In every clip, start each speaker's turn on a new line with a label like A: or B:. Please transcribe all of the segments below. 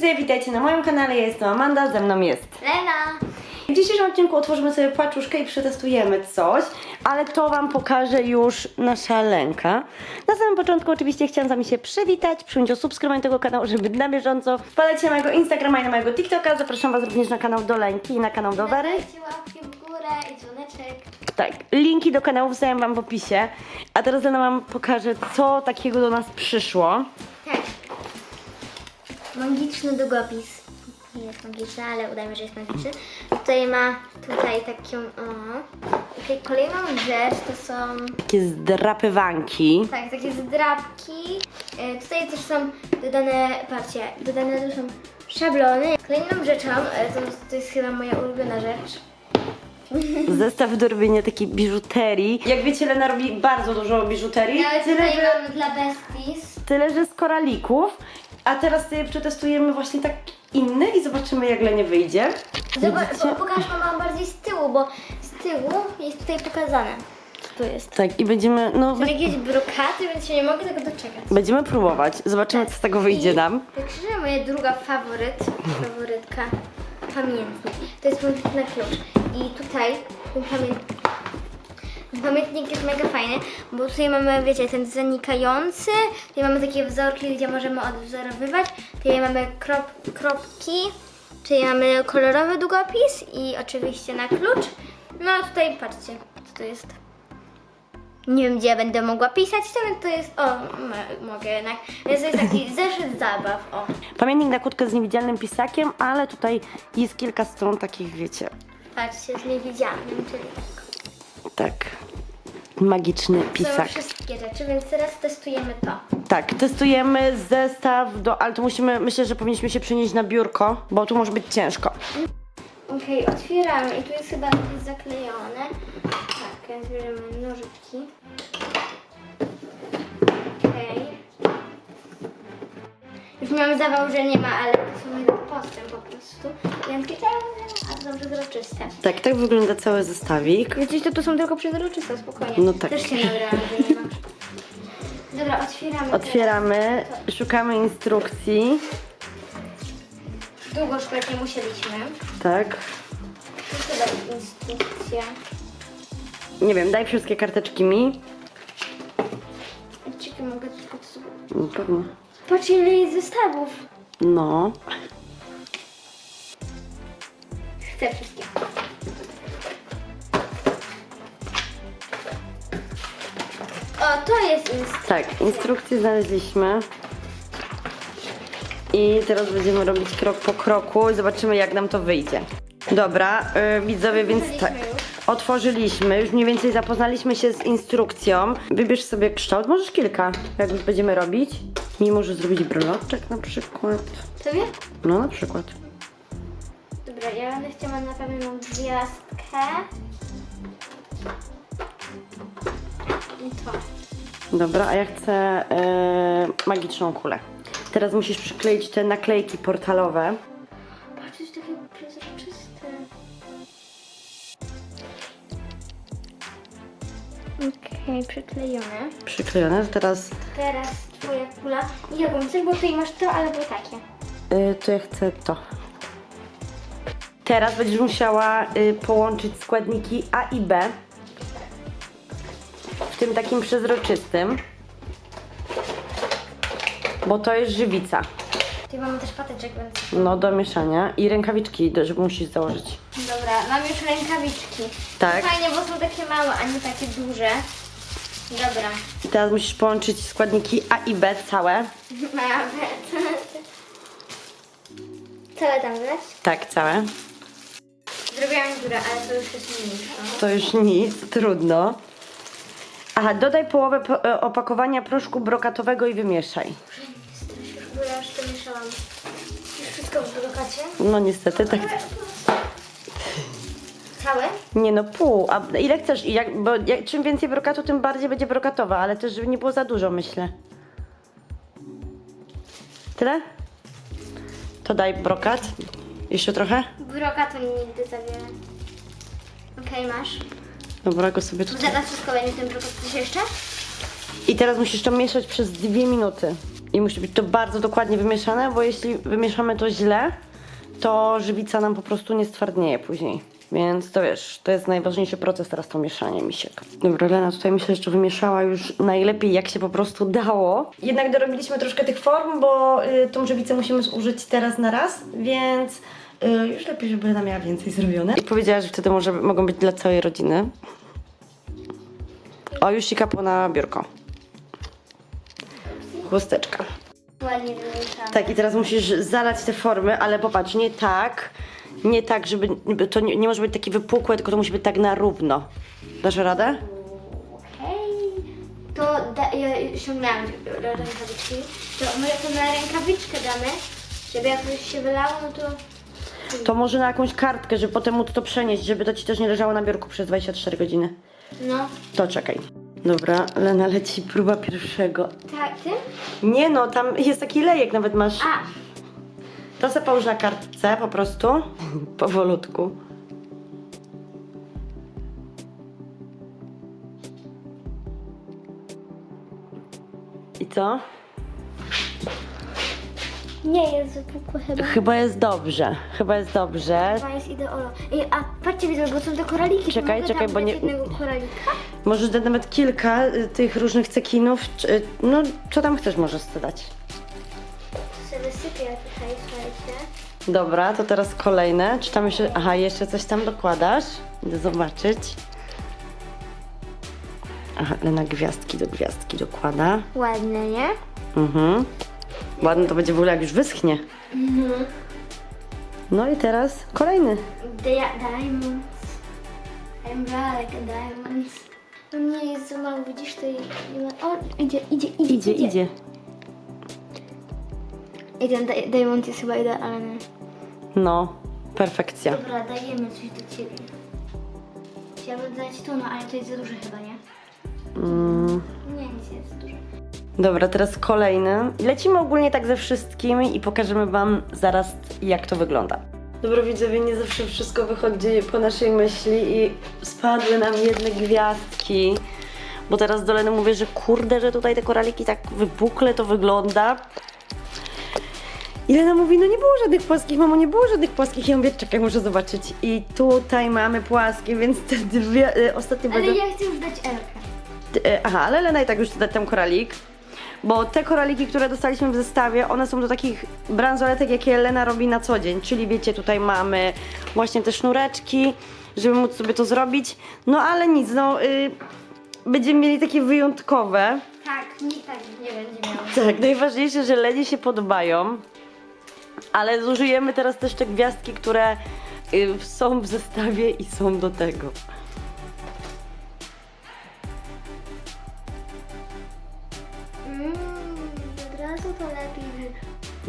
A: drodzy, witajcie na moim kanale, ja jestem Amanda, ze mną jest.
B: Lena!
A: W dzisiejszym odcinku otworzymy sobie płaczuszkę i przetestujemy coś, ale to Wam pokaże już nasza Lenka. Na samym początku oczywiście chciałam z Wami się przywitać, przyjąć o subskrybowanie tego kanału, żeby na bieżąco. Wpadajcie na mojego Instagrama i na mojego TikToka, zapraszam Was również na kanał do Lenki i na kanał do Wery.
B: Dajcie łapki w górę i dzwoneczek.
A: Tak, linki do kanałów wstawiam Wam w opisie. A teraz Lena Wam pokaże, co takiego do nas przyszło.
B: Magiczny długopis. Nie jest magiczny, ale udajmy, że jest magiczny. Tutaj ma tutaj taką, o. Kolejną rzecz to są,
A: Takie zdrapywanki.
B: tak, takie zdrabki. E, tutaj też są dodane, patrzcie, dodane tu są szablony. Kolejną rzeczą, e, to, to jest chyba moja ulubiona rzecz.
A: Zestaw do robienia takiej biżuterii. Jak wiecie, Lena robi bardzo dużo biżuterii.
B: Ale
A: Tyle,
B: tutaj
A: że,
B: dla besties.
A: tyle, że z koralików. A teraz sobie przetestujemy właśnie tak inny i zobaczymy, jak Lenie wyjdzie.
B: Zobacz,
A: Widzicie?
B: po- pokaż mama bardziej z tyłu, bo z tyłu jest tutaj pokazane. Co tu jest?
A: Tak, i będziemy, no,
B: Są
A: be-
B: jakieś brokaty, więc się nie mogę tego doczekać.
A: będziemy próbować. Zobaczymy, co z tego wyjdzie
B: I
A: nam.
B: Tak szczerze, moja druga faworyt, faworytka, pamiętnik. To jest mój na klucz. I tutaj ten pamiętnik, pamiętnik jest mega fajny, bo tutaj mamy, wiecie, ten zanikający, tutaj mamy takie wzorki, gdzie możemy odwzorowywać, tutaj mamy krop, kropki, czyli mamy kolorowy długopis i oczywiście na klucz. No a tutaj patrzcie, co to jest. Nie wiem, gdzie ja będę mogła pisać, to jest. O, mogę jednak. Więc to jest taki zeszyt zabaw. O.
A: Pamiętnik na kłódkę z niewidzialnym pisakiem, ale tutaj jest kilka stron takich, wiecie,
B: Patrzcie, z niewidzialnym, czyli tak.
A: Tak, magiczny
B: Są
A: pisak.
B: wszystkie rzeczy, więc teraz testujemy to.
A: Tak, testujemy zestaw do, ale to musimy, myślę, że powinniśmy się przenieść na biurko, bo tu może być ciężko.
B: Okej, otwieramy i tu jest chyba jakieś zaklejone. Tak, więc bierzemy nożyczki. Zawał, że nie ma, ale to postęp po prostu. Więc a to są przezroczyste.
A: Tak, tak wygląda cały zestawik.
B: Wiecie, to, to są tylko przezroczyste, spokojnie.
A: No tak.
B: Też się nabrałam, że nie ma. Dobra, otwieramy.
A: Otwieramy, szukamy instrukcji.
B: teraz. Długo szukać nie musieliśmy.
A: Tak.
B: Chyba instrukcja.
A: Nie wiem, daj wszystkie karteczki mi.
B: Czekaj, mogę tylko to sobie...
A: No, Pewno.
B: Patrz ile jest zestawów.
A: No.
B: Chcę wszystkie. O, to jest instrukcja.
A: Tak, instrukcję znaleźliśmy. I teraz będziemy robić krok po kroku i zobaczymy jak nam to wyjdzie. Dobra, yy, widzowie, więc tak.
B: Otworzyliśmy już.
A: Otworzyliśmy, już mniej więcej zapoznaliśmy się z instrukcją. Wybierz sobie kształt, możesz kilka, jak już będziemy robić. Mi może zrobić breloczek na przykład.
B: Tobie?
A: No na przykład.
B: Dobra, ja będę chciała na pewno gwiazdkę. I to.
A: Dobra, a ja chcę yy, magiczną kulę. Teraz musisz przykleić te naklejki portalowe.
B: Patrz, jest takie przezroczyste. Okej, przyklejone.
A: Przyklejone, teraz
B: Teraz twoja kula. Jaką chcesz, bo tutaj masz to albo takie.
A: yy, to ja chcę to. Teraz będziesz musiała yy, połączyć składniki A i B w tym takim przezroczystym, bo to jest żywica.
B: Tutaj mamy też patyczek, więc...
A: No do mieszania i rękawiczki, żeby musisz założyć.
B: Dobra, mam już rękawiczki.
A: Tak.
B: Fajnie, bo są takie małe, a nie takie duże. Dobra.
A: I teraz musisz połączyć składniki A i B całe.
B: Nawet. Całe tam wleć?
A: Tak, całe.
B: Zrobiłam dziurę, ale to już jest mniejsze.
A: To już nic, trudno. Aha, dodaj połowę po, e, opakowania proszku brokatowego i wymieszaj.
B: To mieszałam. Już wszystko w brokacie.
A: No niestety tak.
B: Całe?
A: Nie no, pół. A ile chcesz? I Jak, bo jak, czym więcej brokatu, tym bardziej będzie brokatowa, ale też żeby nie było za dużo, myślę. Tyle? To daj brokat. Jeszcze trochę?
B: Brokatu nigdy za wiele. Okej, masz.
A: Dobra, go sobie tutaj.
B: Zaraz wszystko będzie w tym brokacie. Coś jeszcze?
A: I teraz musisz to mieszać przez dwie minuty. I musi być to bardzo dokładnie wymieszane, bo jeśli wymieszamy to źle, to żywica nam po prostu nie stwardnieje później. Więc to wiesz, to jest najważniejszy proces teraz to mieszanie misiek. Dobra, Lena tutaj myślę, że wymieszała już najlepiej jak się po prostu dało. Jednak dorobiliśmy troszkę tych form, bo y, tą żywicę musimy zużyć teraz na raz, więc y, już lepiej, żeby Lena miała więcej zrobione. I powiedziała, że wtedy może, mogą być dla całej rodziny. O, już się kapło na biurko. Chusteczka.
B: Ładnie wymieszane.
A: Tak, i teraz musisz zalać te formy, ale popatrz, nie tak, nie tak, żeby to nie, nie może być takie wypukłe, tylko to musi być tak na równo. Dasz radę?
B: Okej. To da, ja ściągnęłam rękawiczki. To może to na rękawiczkę damy, żeby jak coś się wylało, no to...
A: To może na jakąś kartkę, żeby potem móc to przenieść, żeby to ci też nie leżało na biurku przez 24 godziny.
B: No.
A: To czekaj. Dobra, Lena leci próba pierwszego.
B: Tak, ty?
A: Nie no, tam jest taki lejek, nawet masz.
B: A,
A: To se połóż na kartce po prostu. Powolutku. I co?
B: Nie jest wypukłe chyba.
A: Chyba jest dobrze, chyba jest dobrze.
B: Chyba jest ideolo. Ej, a patrzcie widzę, bo są te koraliki. to
A: Czekaj,
B: mogę
A: czekaj,
B: tam
A: bo
B: dać
A: nie-
B: jednego koralika?
A: Możesz dać nawet kilka y, tych różnych cekinów. czy- y, No, co tam chcesz, możesz dać.
B: To sobie wysypię tutaj, słuchajcie.
A: Dobra, to teraz kolejne. Czy tam jeszcze. Aha, jeszcze coś tam dokładasz? Idę zobaczyć. Aha, Lena gwiazdki do gwiazdki dokłada.
B: Ładne, nie?
A: Mhm. Ładne to będzie w ogóle jak już wyschnie. No i teraz kolejny.
B: Dia diamonds. I'm like a diamonds. No nie jest za mało, widzisz, to nie ma... O, idzie, idzie, idzie,
A: Idzie, idzie.
B: I ten di- diamond jest chyba idealny.
A: No, perfekcja.
B: Dobra, dajemy coś do ciebie. Chciałabym dać tu, no ale to jest za duże chyba, nie?
A: Mm.
B: Nie, nic jest za duże.
A: Dobra, teraz kolejny. Lecimy ogólnie tak ze wszystkimi i pokażemy Wam zaraz, jak to wygląda. Dobra, widzowie, nie zawsze wszystko wychodzi po naszej myśli i spadły nam jedne gwiazdki. Bo teraz do Leny mówię, że kurde, że tutaj te koraliki tak wypukle to wygląda. I Lena mówi, no nie było żadnych płaskich, mamo, nie było żadnych płaskich. Ja mówię, czekaj, muszę zobaczyć. I tutaj mamy płaskie, więc te dwie y, ostatnie
B: Ale
A: będą...
B: ja chcę już dać Elkę.
A: E, Aha, ale Lena i tak już da tam koralik. Bo te koraliki, które dostaliśmy w zestawie, one są do takich bransoletek, jakie Lena robi na co dzień. Czyli wiecie, tutaj mamy właśnie te sznureczki, żeby móc sobie to zrobić. No ale nic, no y, będziemy mieli takie wyjątkowe.
B: Tak, nikt tak nie będzie miał.
A: Tak, najważniejsze, że Lenie się podobają. Ale zużyjemy teraz też te gwiazdki, które y, są w zestawie i są do tego.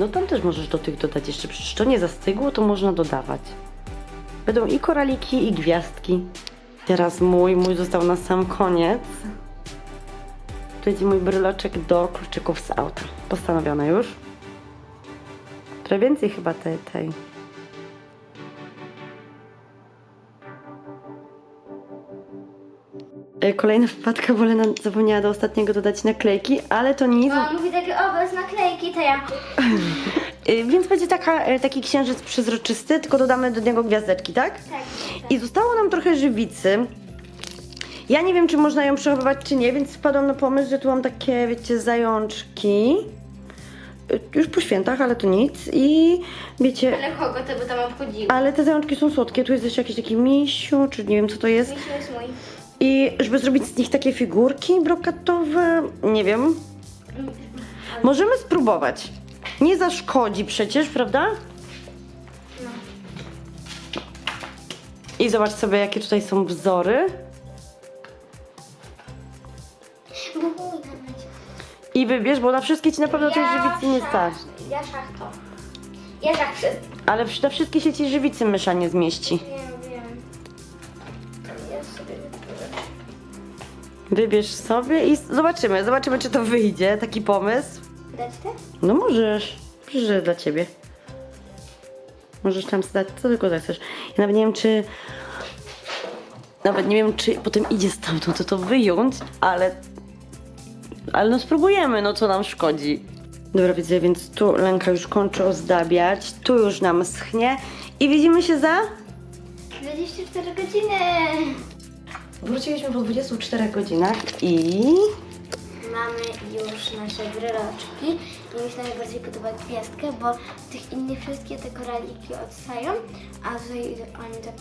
A: No tam też możesz do tych dodać jeszcze, przecież to nie zastygło, to można dodawać. Będą i koraliki, i gwiazdki. Teraz mój, mój został na sam koniec. Tu jest mój bryloczek do kluczyków z auta. Postanowione już. Trochę więcej chyba tej, tej. E, Kolejna wpadka, bo Lena zapomniała do ostatniego dodać naklejki, ale to nic.
B: Mama mówi takie, o, bez naklejki, to ja.
A: Y, Więc będzie taka, y, taki księżyc przezroczysty, tylko dodamy do niego gwiazdeczki, tak?
B: Tak.
A: I zostało nam trochę żywicy. Ja nie wiem, czy można ją przechowywać, czy nie, więc wpadłam na pomysł, że tu mam takie, wiecie, zajączki. Y, Już po świętach, ale to nic. I wiecie,
B: Ale kogo to by tam obchodziło?
A: ale te zajączki są słodkie. Tu jest jeszcze jakiś taki misiu, czy nie wiem, co to jest.
B: Myślę, jest mój.
A: I żeby zrobić z nich takie figurki brokatowe, nie wiem. Możemy spróbować. Nie zaszkodzi przecież, prawda? I zobacz sobie, jakie tutaj są wzory. I wybierz, bo na wszystkie ci na pewno tej żywicy nie starczy.
B: Ja szach to. Ja szach wszystko.
A: Ale na wszystkie się ci żywicy mysza nie zmieści.
B: Wiem,
A: Wybierz sobie i zobaczymy, zobaczymy czy to wyjdzie, taki pomysł.
B: Dać te?
A: No możesz, przecież że dla ciebie. Możesz tam zdać, co tylko zechcesz. Ja nawet nie wiem, czy... Nawet nie wiem, czy potem idzie stamtąd to, to wyjąć, ale... Ale no spróbujemy, no co nam szkodzi. Dobra, widzę, więc tu Lenka już kończy ozdabiać, tu już nam schnie i widzimy się za...
B: 24 godziny!
A: Wróciliśmy po 24 godzinach i...
B: Mamy już nasze bryloczki i mi się najbardziej podoba gwiazdkę, bo tych innych wszystkie te koraliki odstają, a tutaj oni tak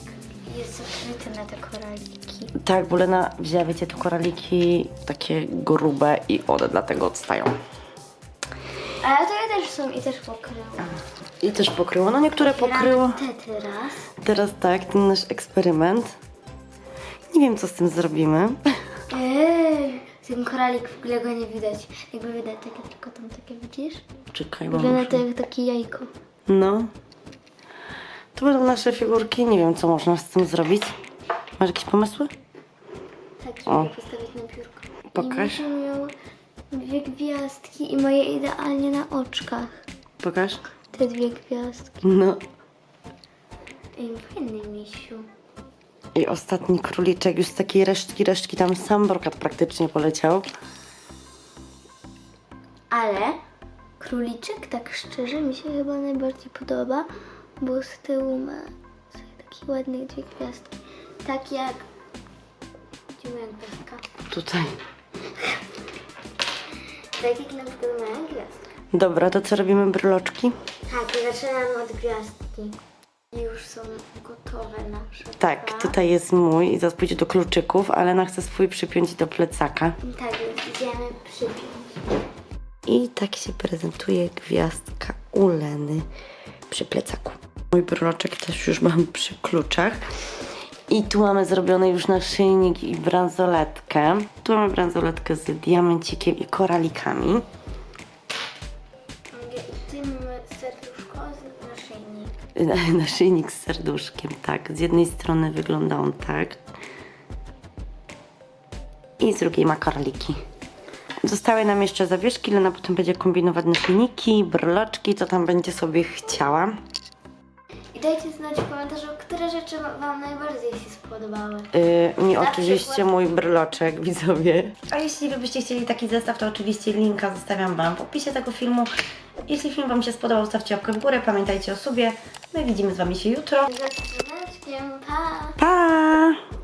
B: jest zakryte na te koraliki.
A: Tak, bo Lena wzięła, wiecie, te koraliki takie grube i one dlatego odstają.
B: Ale to też są i też pokryły.
A: I też pokryło, no niektóre pokryło.
B: Te teraz.
A: Teraz tak, ten nasz eksperyment. Nie wiem, co z tym zrobimy.
B: Ej, ten koralik w ogóle go nie widać. Jakby widać takie tylko tam takie widzisz?
A: Czekaj, bo
B: Wygląda
A: muszę...
B: to jak takie jajko.
A: No. To będą nasze figurki. Nie wiem, co można z tym zrobić. Masz jakieś pomysły?
B: Tak, żeby
A: O.
B: je postawić na biurko.
A: Pokaż.
B: I będę miał dwie gwiazdki i moje idealnie na oczkach.
A: Pokaż.
B: Te dwie gwiazdki.
A: No.
B: Ej, fajny misiu.
A: I ostatni króliczek, już z takiej resztki, resztki, tam sam brokat praktycznie poleciał.
B: Ale króliczek, tak szczerze, mi się chyba najbardziej podoba, bo z tyłu ma takie ładne dwie gwiazdki. Tak jak... Gdzie moja gwiazdka?
A: Tutaj.
B: Tak jak na przykład moja gwiazdka.
A: Dobra, to co robimy bryloczki?
B: Tak, i zaczynamy od gwiazdki. I już są gotowe nasze
A: Tak,
B: dwa.
A: tutaj jest mój i zaraz pójdzie do kluczyków, ale na chcę swój przypiąć do plecaka.
B: Tak, więc idziemy przypiąć.
A: I tak się prezentuje gwiazdka u Leny przy plecaku. Mój bryloczek też już mam przy kluczach. I tu mamy zrobiony już naszyjnik i bransoletkę. Tu mamy bransoletkę z diamencikiem i koralikami.
B: Naszyjnik.
A: Z serduszkiem, tak. Z jednej strony wygląda on tak. I z drugiej ma koraliki. Zostały nam jeszcze zawieszki, Lena potem będzie kombinować naszyjniki, brloczki, co tam będzie sobie chciała.
B: I dajcie znać w komentarzu, które rzeczy Wam najbardziej się spodobały.
A: Yy, mi
B: Na
A: oczywiście
B: przykład-
A: mój brloczek, widzowie. A jeśli byście chcieli taki zestaw, to oczywiście linka zostawiam Wam w opisie tego filmu. Jeśli film Wam się spodobał, stawcie łapkę w górę, pamiętajcie o sobie. My widzimy z Wami się jutro.
B: Z dzwoneczkiem, pa!
A: Pa!